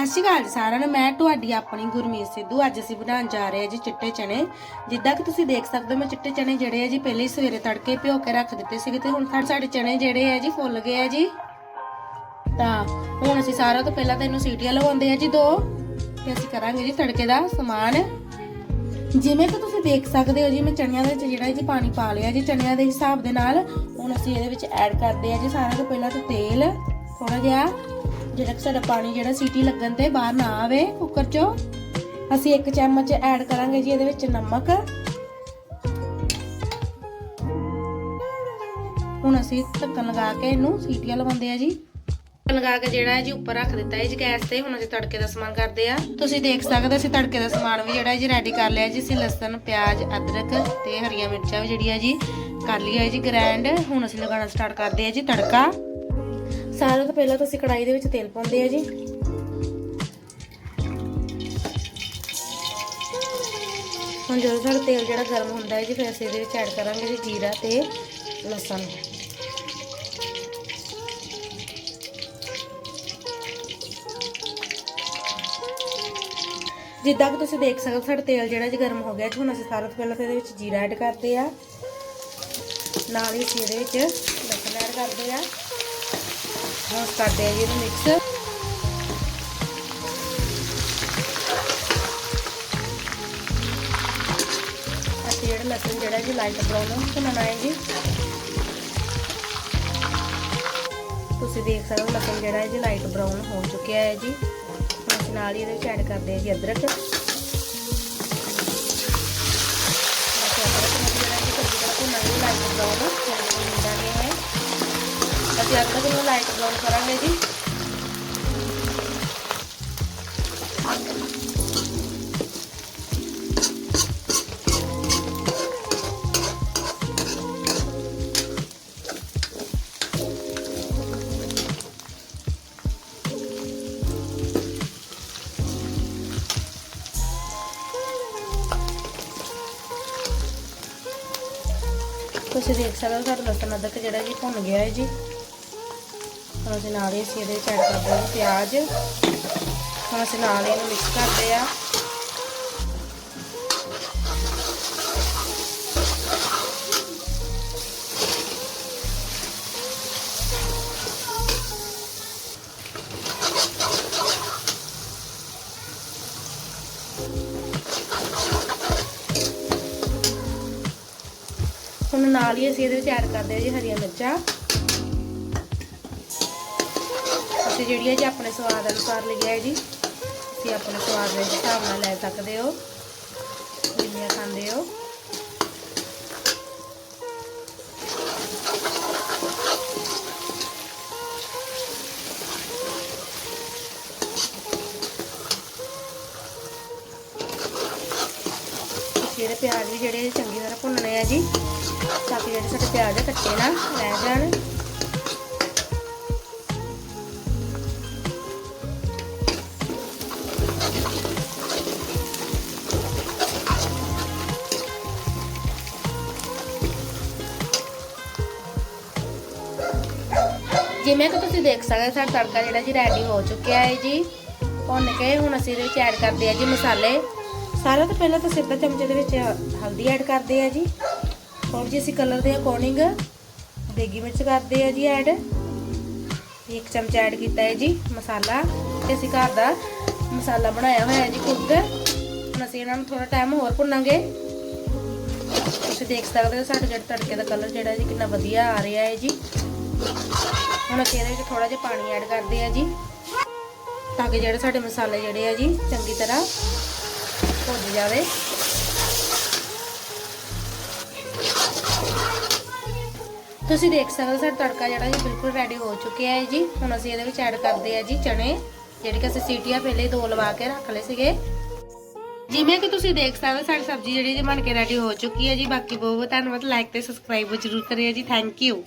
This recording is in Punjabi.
ਸਤਿ ਸ਼੍ਰੀ ਅਕਾਲ ਜੀ ਸਾਰਿਆਂ ਨੂੰ, ਮੈਂ ਤੁਹਾਡੀ ਆਪਣੀ ਗੁਰਮੀਤ ਸਿੱਧੂ। ਅੱਜ ਅਸੀਂ ਬਣਾਉਣ ਜਾ ਰਹੇ ਹਾਂ ਜੀ ਚਿੱਟੇ ਚਨੇ। ਜਿੱਦਾਂ ਕਿ ਤੁਸੀਂ ਦੇਖ ਸਕਦੇ ਹੋ, ਮੈਂ ਚਿੱਟੇ ਚਨੇ ਜਿਹੜੇ ਆ ਜੀ ਪਹਿਲੇ ਹੀ ਸਵੇਰੇ ਤੜਕੇ ਭਿਓ ਕੇ ਰੱਖ ਦਿੱਤੇ ਸੀਗੇ ਤੇ ਹੁਣ ਸਾਡੇ- ਸਾਡੇ ਚਨੇ ਜਿਹੜੇ ਆ ਜੀ ਫੁੱਲ ਗਏ ਆ ਜੀ। ਤਾਂ ਹੁਣ ਅਸੀਂ ਸਾਰਾ ਤੋਂ ਪਹਿਲਾਂ ਤਾਂ ਇਹਨੂੰ ਸੀਟੀਆਂ ਲਵਾਉਂਦੇ ਆ ਜੀ ਦੋ। ਤੇ ਅਸੀਂ ਕਰਾਂਗੇ ਜੀ ਤੜਕੇ ਦਾ ਸਮਾਨ। ਜਿਵੇਂ ਕਿ ਤੁਸੀਂ ਦੇਖ ਸਕਦੇ ਹੋ ਜੀ, ਮੈਂ ਚਣਿਆਂ ਦੇ ਵਿੱਚ ਜਿਹੜਾ ਜੀ ਪਾਣੀ ਪਾ ਲਿਆ ਜੀ, ਚਣਿਆਂ ਦੇ ਹਿਸਾਬ ਦੇ ਨਾਲ। ਹੁਣ ਅਸੀਂ ਇਹਦੇ ਵਿੱਚ ਐਡ ਕਰਦੇ ਆ ਜੀ ਸਾਰਾ ਤੋਂ ਪਹਿਲਾਂ ਤਾਂ ਤੇਲ ਥੋੜਾ ਜਿਹਾ। ਜਿਹੜਾ ਸਾਡਾ ਪਾਣੀ ਜਿਹੜਾ ਸੀਟੀ ਲੱਗਣ ਤੇ ਬਾਹਰ ਨਾ ਆਵੇ ਕੁੱਕਰ ਚੋਂ। ਅਸੀਂ ਇੱਕ ਚਮਚ ਐਡ ਕਰਾਂਗੇ ਜੀ ਇਹਦੇ ਵਿੱਚ ਨਮਕ। ਹੁਣ ਅਸੀਂ ਢੱਕਣ ਲਗਾ ਕੇ ਇਹਨੂੰ ਸੀਟੀਆਂ ਲਵਾਉਂਦੇ ਆ ਜੀ। ਢੱਕਣ ਲਗਾ ਕੇ ਜਿਹੜਾ ਹੈ ਜੀ ਉੱਪਰ ਰੱਖ ਦਿੱਤਾ ਹੈ ਜੀ ਗੈਸ ਤੇ। ਹੁਣ ਅਸੀਂ ਤੜਕੇ ਦਾ ਸਮਾਨ ਕਰਦੇ ਆ ਤੁਸੀਂ ਦੇਖ ਸਕਦੇ ਹੋ ਅਸੀਂ ਤੜਕੇ ਦਾ ਸਮਾਨ ਵੀ ਜਿਹੜਾ ਜੀ ਰੈਡੀ ਕਰ ਲਿਆ ਜੀ। ਅਸੀਂ ਲਸਣ, ਪਿਆਜ਼, ਅਦਰਕ ਤੇ ਹਰੀਆਂ ਮਿਰਚਾਂ ਵੀ ਜਿਹੜੀ ਆ ਜੀ ਕਰ ਲਈ ਹੈ ਜੀ। ਗ੍ਰੈਂਡ ਹੁਣ ਅਸੀਂ ਲਗਾਉਣਾ ਸਟਾਰਟ ਕਰਦੇ ਆ ਜੀ ਤੜਕਾ। ਸਾਰਿਆਂ ਤੋਂ ਪਹਿਲਾਂ ਤੁਸੀਂ ਅਸੀਂ ਕੜਾਈ ਦੇ ਵਿੱਚ ਤੇਲ ਪਾਉਂਦੇ ਆ ਜੀ। ਹੁਣ ਜਦੋਂ ਸਾਡਾ ਤੇਲ ਜਿਹੜਾ ਗਰਮ ਹੁੰਦਾ ਹੈ ਜੀ, ਫਿਰ ਅਸੀਂ ਇਹਦੇ ਵਿੱਚ ਐਡ ਕਰਾਂਗੇ ਜੀ ਜੀਰਾ ਤੇ ਲਸਣ। ਜਿੱਦਾਂ ਕਿ ਤੁਸੀਂ ਦੇਖ ਸਕਦੇ ਹੋ, ਸਾਡਾ ਤੇਲ ਜਿਹੜਾ ਜੀ ਗਰਮ ਹੋ ਗਿਆ ਜੀ। ਹੁਣ ਅਸੀਂ ਸਾਰਾ ਤੋਂ ਪਹਿਲਾਂ ਤਾਂ ਇਹਦੇ ਵਿੱਚ ਜੀਰਾ ਐਡ ਕਰਦੇ ਆ ਨਾਲ ਹੀ ਅਸੀਂ ਇਹਦੇ ਵਿੱਚ ਲਸਣ ਐਡ ਕਰਦੇ ਆ ਹੁਣ ਕਰਦੇ ਆ ਜੀ ਇਹਨੂੰ ਮਿਕਸ ਅਸੀਂ ਜਿਹੜਾ ਲਸਣ ਜਿਹੜਾ ਜੀ ਲਾਈਟ ਬਰਾਊਨ ਭੁੰਨਣਾ ਹੈ ਜੀ। ਤੁਸੀਂ ਦੇਖ ਸਕਦੇ ਹੋ ਲਸਣ ਜਿਹੜਾ ਹੈ ਜੀ ਲਾਈਟ ਬਰਾਊਨ ਹੋ ਚੁੱਕਿਆ ਹੈ ਜੀ। ਹੁਣ ਅਸੀਂ ਨਾਲ ਹੀ ਇਹਦੇ ਵਿੱਚ ਐਡ ਕਰਦੇ ਆ ਜੀ ਅਦਰਕ। ਅਦਰਕ ਨੂੰ ਜਿਹੜਾ ਜੀ ਚੰਗੀ ਤਰ੍ਹਾਂ ਭੁੰਨਾਂਗੇ ਲਾਈਟ ਬਰਾਊਨ। ਅਸੀਂ ਅਦਰਕ ਨੂੰ ਲਾਈਟ ਬਰਾਊਨ ਕਰਾਂਗੇ ਜੀ। ਤੁਸੀਂ ਦੇਖ ਸਕਦੇ ਹੋ ਸਾਡਾ ਲਸਣ ਅਦਰਕ ਜਿਹੜਾ ਜੀ ਭੁੰਨ ਗਿਆ ਹੈ ਜੀ। ਹੁਣ ਅਸੀਂ ਨਾਲ ਹੀ ਅਸੀਂ ਇਹਦੇ ਵਿੱਚ ਐਡ ਕਰਦੇ ਹਾਂ ਜੀ ਪਿਆਜ਼। ਹੁਣ ਅਸੀਂ ਨਾਲ ਹੀ ਇਹਨੂੰ ਮਿਕਸ ਕਰਦੇ ਆ ਹੁਣ ਨਾਲ ਹੀ ਅਸੀਂ ਇਹਦੇ ਵਿੱਚ ਐਡ ਕਰਦੇ ਹਾਂ ਜੀ ਹਰੀਆਂ ਮਿਰਚਾਂ। ਅਸੀਂ ਜਿਹੜੀਆਂ ਜੀ ਆਪਣੇ ਸਵਾਦ ਅਨੁਸਾਰ ਲਈ ਹੈ ਜੀ। ਤੁਸੀਂ ਆਪਣੇ ਸਵਾਦ ਦੇ ਹਿਸਾਬ ਨਾਲ ਲੈ ਸਕਦੇ ਹੋ। ਜਿੰਨੀਆਂ ਖਾਂਦੇ ਹੋ। ਜਿਹੜੇ ਪਿਆਜ਼ ਵੀ ਜਿਹੜੇ ਚੰਗੀ ਤਰ੍ਹਾਂ ਭੁੰਨਣੇ ਆ ਜੀ। ਤਾਂ ਕਿ ਜਿਹੜੇ ਸਾਡੇ ਪਿਆਜ਼ ਆ ਕੱਚੇ ਨਾ ਰਹਿ ਜਾਣ। ਜਿਵੇਂ ਕਿ ਤੁਸੀਂ ਦੇਖ ਸਕਦੇ ਹੋ, ਸਾਡਾ ਤੜਕਾ ਜਿਹੜਾ ਜੀ ਰੈਡੀ ਹੋ ਚੁੱਕਿਆ ਹੈ ਜੀ। ਭੁੰਨ ਕੇ ਹੁਣ ਅਸੀਂ ਇਹਦੇ ਵਿੱਚ ਐਡ ਕਰਦੇ ਆ ਜੀ ਮਸਾਲੇ। ਸਾਰਿਆਂ ਤੋਂ ਪਹਿਲਾਂ ਤਾਂ ਸਿੱਧਾ ਚਮਚੇ ਦੇ ਵਿੱਚ ਹਲਦੀ ਐਡ ਕਰਦੇ ਆ ਜੀ। ਹੋਰ ਜੀ ਅਸੀਂ ਕਲਰ ਦੇ ਅਕੋਰਡਿੰਗ ਦੇਗੀ ਮਿਰਚ ਕਰਦੇ ਆ ਜੀ ਐਡ ਇੱਕ ਚਮਚਾ ਐਡ ਕੀਤਾ ਹੈ ਜੀ ਮਸਾਲਾ। ਤੇ ਅਸੀਂ ਘਰ ਦਾ ਮਸਾਲਾ ਬਣਾਇਆ ਹੋਇਆ ਹੈ ਜੀ ਖੁਦ ਹੁਣ ਅਸੀਂ ਇਹਨਾਂ ਨੂੰ ਥੋੜਾ ਟਾਈਮ ਹੋਰ ਭੁੰਨਾਂਗੇ। ਤੁਸੀਂ ਦੇਖ ਸਕਦੇ ਹੋ ਸਾਡੇ ਜਿਹੜਾ ਤੜਕੇ ਦਾ ਕਲਰ ਜਿਹੜਾ ਜੀ ਕਿੰਨਾ ਵਧੀਆ ਆ ਰਿਹਾ ਹੈ ਜੀ। ਹੁਣ ਅਸੀਂ ਇਹਦੇ ਵਿੱਚ ਥੋੜਾ ਜਿਹਾ ਪਾਣੀ ਐਡ ਕਰਦੇ ਆ ਜੀ, ਤਾਂ ਕਿ ਜਿਹੜੇ ਸਾਡੇ ਮਸਾਲੇ ਜਿਹੜੇ ਆ ਜੀ, ਚੰਗੀ ਤਰ੍ਹਾਂ ਭੁੱਜ ਜਾਵੇ। ਤੁਸੀਂ ਦੇਖ ਸਕਦੇ ਹੋ, ਸਾਡਾ ਤੜਕਾ ਜਿਹੜਾ ਜੀ ਬਿਲਕੁਲ ਰੈਡੀ ਹੋ ਚੁੱਕਿਆ ਹੈ ਜੀ। ਹੁਣ ਅਸੀਂ ਇਹਦੇ ਵਿੱਚ ਐਡ ਕਰਦੇ ਆ ਜੀ ਚਨੇ, ਜਿਹੜੇ ਕਿ ਅਸੀਂ ਸੀਟੀਆਂ ਪਹਿਲੇ ਦੋ ਲਵਾ ਕੇ ਰੱਖ ਲਏ ਸੀਗੇ। ਜਿਵੇਂ ਕਿ ਤੁਸੀਂ ਦੇਖ ਸਕਦੇ ਹੋ, ਸਾਡੀ ਸਬਜ਼ੀ ਜਿਹੜੀ ਜੀ ਬਣ ਕੇ ਰੈਡੀ ਹੋ ਚੁੱਕੀ ਹੈ ਜੀ। ਬਾਕੀ ਬਹੁਤ ਬਹੁਤ ਧੰਨਵਾਦ। ਲਾਈਕ ਤੇ ਸਬਸਕ੍ਰਾਈਬ ਜ਼ਰੂਰ ਕਰਿਓ ਜੀ। Thank you